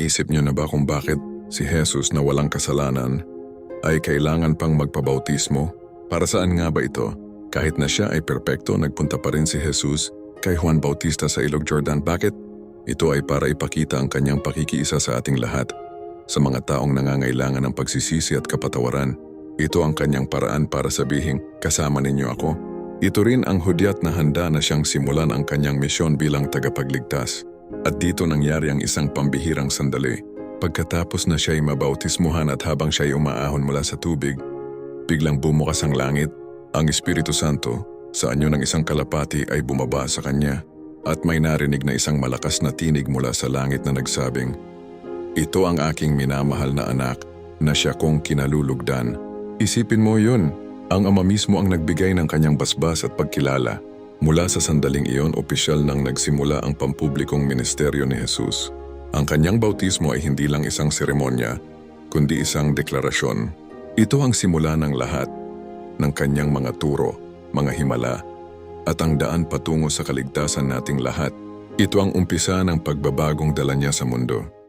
Naisip niyo na ba kung bakit si Jesus na walang kasalanan ay kailangan pang magpabautismo? Para saan nga ba ito? Kahit na siya ay perpekto, nagpunta pa rin si Jesus kay Juan Bautista sa Ilog Jordan. Bakit? Ito ay para ipakita ang kanyang pakikiisa sa ating lahat. Sa mga taong nangangailangan ng pagsisisi at kapatawaran, ito ang kanyang paraan para sabihin, kasama ninyo ako. Ito rin ang hudyat na handa na siyang simulan ang kanyang misyon bilang tagapagligtas. At dito nangyari ang isang pambihirang sandali. Pagkatapos na siya'y mabautismuhan at habang siya'y umaahon mula sa tubig, biglang bumukas ang langit, ang Espiritu Santo, sa anyo ng isang kalapati ay bumaba sa kanya at may narinig na isang malakas na tinig mula sa langit na nagsabing, Ito ang aking minamahal na anak na siya kong kinalulugdan. Isipin mo yun, ang ama mismo ang nagbigay ng kanyang basbas at pagkilala. Mula sa sandaling iyon, opisyal nang nagsimula ang pampublikong ministeryo ni Jesus. Ang kanyang bautismo ay hindi lang isang seremonya, kundi isang deklarasyon. Ito ang simula ng lahat ng kanyang mga turo, mga himala, at ang daan patungo sa kaligtasan nating lahat. Ito ang umpisa ng pagbabagong dala niya sa mundo.